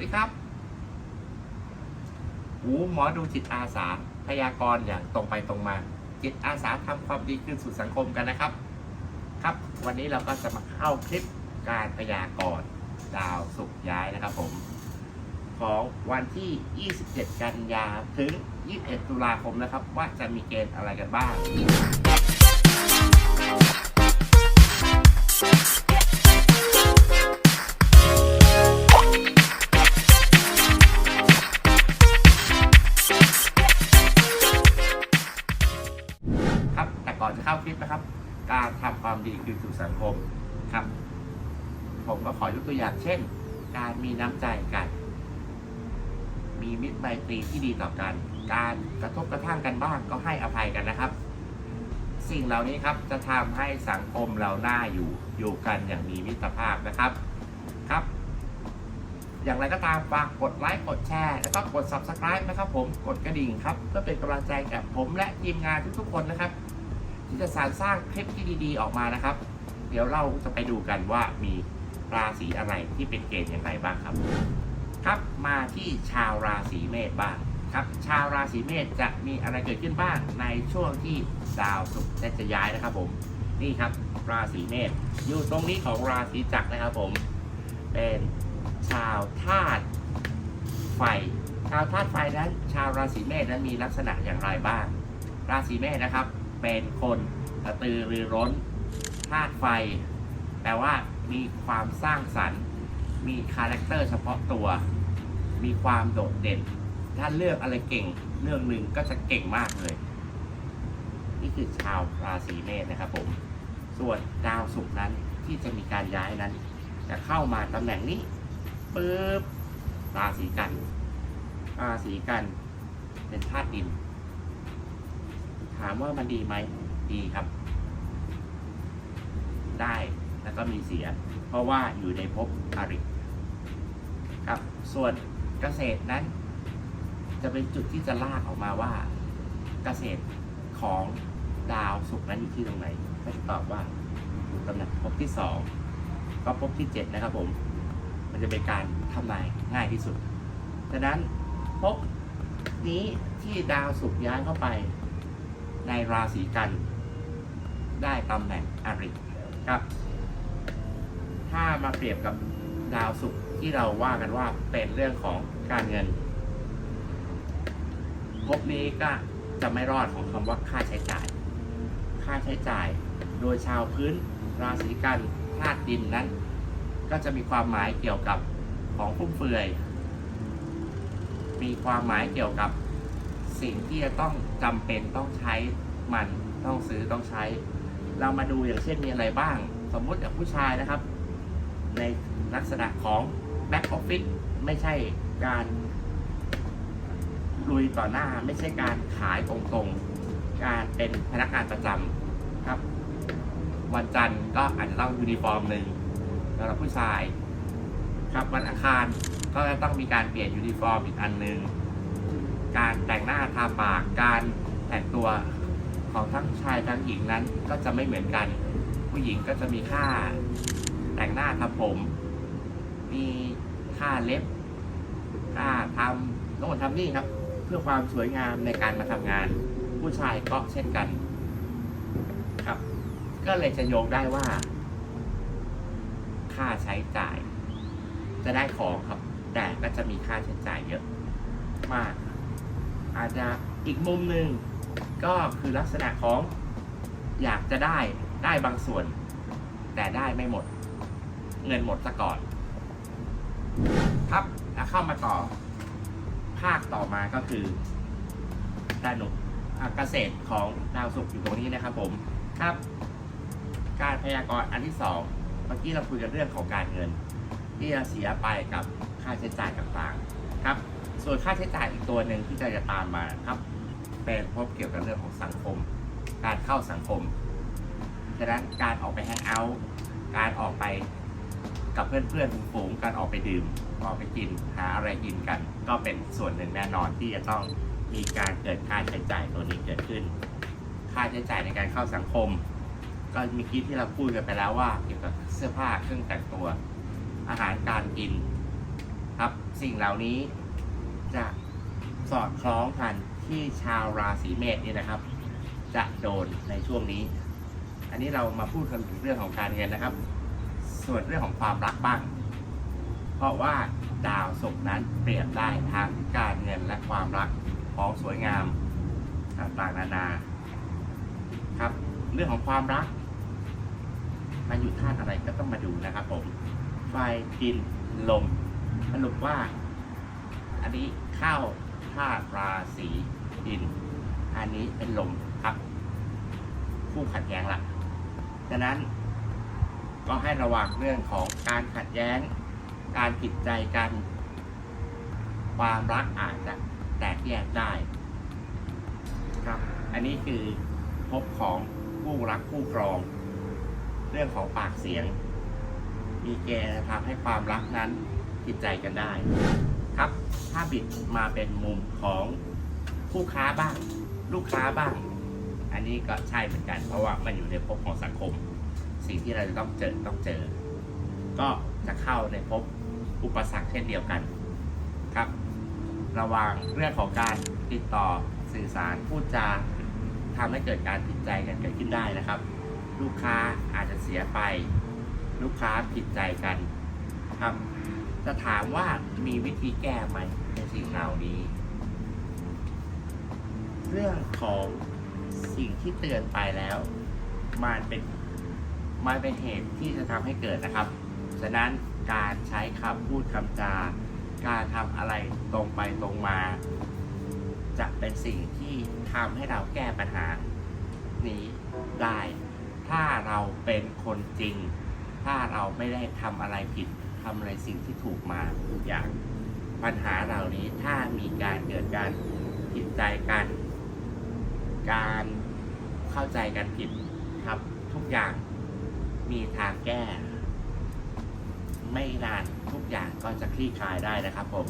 สวัสดีครับหูหมอดูจิตอาสาพยากรณ์อย่างตรงไปตรงมา จิตอาสาทำความดีคืนสู่สังคมกันนะครับ ครับ วันนี้เราก็จะมาเข้าคลิปการพยากรณ์ดาวสุกร์ย้ายนะครับผม ของวันที่ 27 กันยาถึง 21 ตุลาคมนะครับ ว่าจะมีเกณฑ์อะไรกันบ้าง เข้าคลิปนะครับ การทำความดีคืนสู่สังคมครับ ผมก็ขอยกตัวอย่างเช่น การมีน้ำใจกัน มีมิตรไมตรีที่ดีต่อกัน การกระทบกระทั่งกันบ้างก็ให้อภัยกันนะครับ สิ่งเหล่านี้ครับจะทำให้สังคมเราหน้าอยู่อยู่กันอย่างมีมิตรภาพนะครับครับอย่างไรก็ตามฝากกดไลค์กดแชร์แล้วก็กด subscribe นะครับผมกดกระดิ่งครับเพื่อเป็นกำลังใจแก่ผมและทีมงานทุกๆคนนะครับ ที่จะสานสร้างคลิปที่ดีๆออกมานะครับ เดี๋ยวเราจะไปดูกันว่ามีราศีอะไรที่เป็นเกณฑ์อย่างไรบ้างครับ ครับมาที่ชาวราศีเมษบ้างครับ ชาวราศีเมษจะมีอะไรเกิดขึ้นบ้างในช่วงที่ดาวศุกร์จะย้ายนะครับผมนี่ครับ ราศีเมษอยู่ตรงนี้ของราศีจักรนะครับผม เป็นชาวธาตุไฟ ชาวธาตุไฟนั้น ชาวราศีเมษนั้นมีลักษณะอย่างไรบ้าง ราศีเมษนะครับ เป็นคนกระตือรือร้นธาตุไฟ แต่ว่ามีความสร้างสรรค์ มีคาแรคเตอร์เฉพาะตัว มีความโดดเด่น ถ้าเลือกอะไรเก่งเรื่องหนึ่งก็จะเก่งมากเลย นี่คือชาวราศีเมษนะครับผม ส่วนดาวศุกร์นั้นที่จะมีการย้ายนั้น จะเข้ามาตำแหน่งนี้ปึ๊บราศีกันราศีกันเป็นธาตุดิน ถามว่ามันดีไหมดีครับ ได้แล้วก็มีเสีย เพราะว่าอยู่ในภพอริครับ ส่วนเกษตรนั้น จะเป็นจุดที่จะลากออกมาว่าเกษตรของดาวศุกร์นั้นอยู่ที่ตรงไหนก็จะตอบว่าอยู่ตำแหน่งภพที่สองก็ภพที่เจ็ดนะครับผม มันจะเป็นการทำนายง่ายที่สุดดังนั้นภพนี้ที่ดาวศุกร์ย้ายเข้าไป ในราศีกัน ได้ตำแหน่งอริครับ ถ้ามาเปรียบกับดาวศุกร์ที่เราว่ากันว่าเป็นเรื่องของการเงินภพนี้ก็จะไม่รอดของคำว่าค่าใช้จ่าย ค่าใช้จ่าย โดยชาวพื้นราศีกันธาตุดินนั้น ก็จะมีความหมายเกี่ยวกับของฟุ่มเฟือย มีความหมายเกี่ยวกับ สิ่งที่จะต้องจำเป็นต้องใช้มันต้องซื้อต้องใช้ เรามาดูอย่างเช่นมีอะไรบ้าง สมมุติอย่างผู้ชายนะครับ ในลักษณะของแบ็กออฟฟิศไม่ใช่การลุยต่อหน้าไม่ใช่การขายตรงๆ การเป็นพนักงานประจำครับ วันจันทร์ก็อาจจะต้องยูนิฟอร์มหนึ่งสำหรับผู้ชาย ครับวันอังคารก็จะต้องมีการเปลี่ยนยูนิฟอร์มอีกอันหนึ่ง การแต่งหน้าทาปากการแต่งตัวของทั้งชายทั้งหญิงนั้นก็จะไม่เหมือนกัน ผู้หญิงก็จะมีค่าแต่งหน้าทำผม มีค่าเล็บค่าทำโน่นทำนี่ครับ เพื่อความสวยงามในการมาทำงาน ผู้ชายก็เช่นกันครับ ก็เลยจะโยงได้ว่า ค่าใช้จ่าย จะได้ของครับ แต่ก็จะมีค่าใช้จ่ายเยอะมาก อาจจะอีกมุมหนึ่งก็คือลักษณะของอยากจะได้ได้บางส่วน แต่ได้ไม่หมด เงินหมดซะก่อน ครับแล้วเข้ามาต่อภาคต่อมาก็คือด้านหนุเกษตรของดาวศุกร์อยู่ตรงนี้นะครับผมครับ การพยากรณ์อันที่สองเมื่อกี้เราคุยกันเรื่องของการเงิน ที่จะเสียไปกับค่าใช้จ่ายต่างๆ ครับ ส่วนค่าใช้จ่ายอีกตัวหนึ่งที่จะจะตามมาครับ เป็นพบเกี่ยวกับเรื่องของสังคม การเข้าสังคมฉะนั้นการออกไปแฮงเอาท์การออกไปกับเพื่อนๆฝูงๆการออกไปดื่มออกไปกินหาอะไรกินกัน ก็เป็นส่วนหนึ่งแน่นอนที่จะต้องมีการเกิดค่าใช้จ่ายตัวนี้เกิดขึ้น ค่าใช้จ่ายในการเข้าสังคม ก็เมีกี้ที่เราพูดกันไปแล้วว่าเกี่ยวกับเสื้อผ้าเครื่องแต่งตัว อาหารการกิน สิ่งเหล่านี้จะสอดคล้องกันที่ชาวราศีเมษนี่นะครับ จะโดนในช่วงนี้ อันนี้เรามาพูดกันถึงเรื่องของการเงินนะครับ ส่วนเรื่องของความรักบ้าง เพราะว่าดาวศุกร์นั้นเปรียบได้ทั้งการเงินและความรักของสวยงามต่างๆนานาครับ เรื่องของความรัก มันอยู่ท่าอะไรก็ต้องมาดูนะครับผมไฟดินลม สรุปว่า อันนี้เข้าธาตุราศีดิน อันนี้เป็นลมครับ คู่ขัดแย้งละฉะนั้น ก็ให้ระวังเรื่องของการขัดแย้ง การผิดใจกัน ความรักอาจจะแตกแยกได้ครับ อันนี้คือพบของคู่รักคู่ครอง เรื่องของปากเสียง มีเกณฑ์ทำให้ความรักนั้น ผิดใจกันได้ ครับ ถ้าบิดมาเป็นมุมของผู้ค้าบ้าง ลูกค้าบ้าง อันนี้ก็ใช่เหมือนกัน เพราะว่ามันอยู่ในภพของสังคม สิ่งที่เราจะต้องเจอต้องเจอ ก็จะเข้าในภพอุปสรรคเช่นเดียวกันครับ ระวังเรื่องของการติดต่อสื่อสารพูดจาทำให้เกิดการผิดใจกันเกิดขึ้นได้นะครับ ลูกค้าอาจจะเสียไป ลูกค้าผิดใจกันครับ จะถามว่ามีวิธีแก้ไหมในสิ่งเหล่านี้ เรื่องของสิ่งที่เตือนไปแล้ว มันเป็นมันเป็นเหตุที่จะทำให้เกิดนะครับ ฉะนั้นการใช้คำพูดคำจา การทำอะไรตรงไปตรงมา จะเป็นสิ่งที่ทำให้เราแก้ปัญหา นี้ได้ ถ้าเราเป็นคนจริง ถ้าเราไม่ได้ทำอะไรผิด ทำอะไรสิ่งที่ถูกมาทุกอย่าง ปัญหาเหล่านี้ถ้ามีการเกิดการผิดใจกัน การเข้าใจกันผิดครับ ทุกอย่างมีทางแก้ ไม่นานทุกอย่างก็จะคลี่คลายได้นะครับผม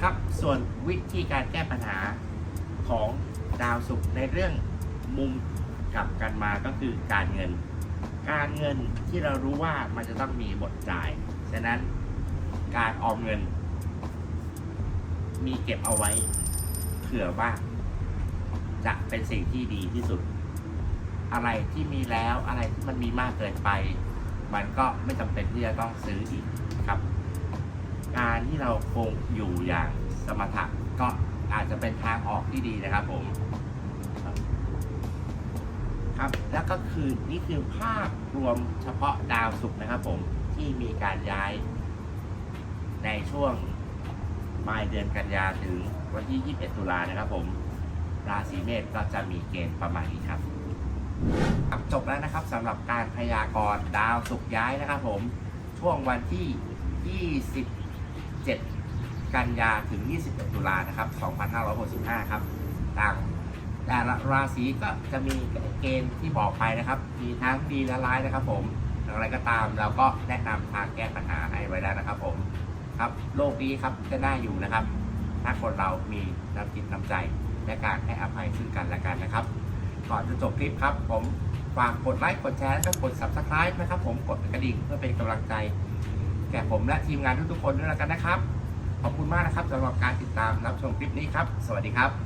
ครับส่วนวิธีการแก้ปัญหาของดาวศุกร์ในเรื่องมุมกลับกันมาก็คือการเงิน การเงินที่เรารู้ว่ามันจะต้องมีบทจ่าย ฉะนั้นการออมเงิน มีเก็บเอาไว้เผื่อว่าจะเป็นสิ่งที่ดีที่สุด อะไรที่มีแล้วอะไรที่มันมีมากเกินไป มันก็ไม่จำเป็นที่จะต้องซื้ออีกครับ การที่เราคงอยู่อย่างสมถะก็อาจจะเป็นทางออกที่ดีนะครับผม ครับ แล้วก็คือนี่คือภาพรวมเฉพาะดาวศุกร์นะครับผมที่มีการย้ายในช่วงปลายเดือนกันยาถึงวันที่ 21 ตุลานะครับผม ราศีเมษก็จะมีเกณฑ์ประมาณนี้ครับครับจบแล้วนะครับสำหรับการพยากรณ์ดาวศุกร์ย้ายนะครับผม ช่วงวันที่ 27 กันยาถึง 21 ตุลานะครับ 2565 ครับต่าง ราศีก็จะมีเกณฑ์ที่บอกไปนะครับ มีทั้งดีและร้ายนะครับ ผมอย่างไรก็ตามเราก็แนะนำทางแก้ปัญหาให้ไว้แล้วนะครับ ผมครับโลกนี้ครับจะน่าอยู่นะครับ ถ้าคนเรามีน้ำจิตน้ำใจและการให้อภัยซึ่งกันและกันนะครับ ก่อนจะจบคลิปครับ ผมฝากกดไลค์กดแชร์และก็กด subscribe นะครับ ผมกดกระดิ่งเพื่อเป็นกำลังใจ แก่ผมและทีมงานทุกๆคนด้วยแล้วกันนะครับ ขอบคุณมากนะครับสำหรับการติดตามรับชมคลิปนี้ครับ สวัสดีครับ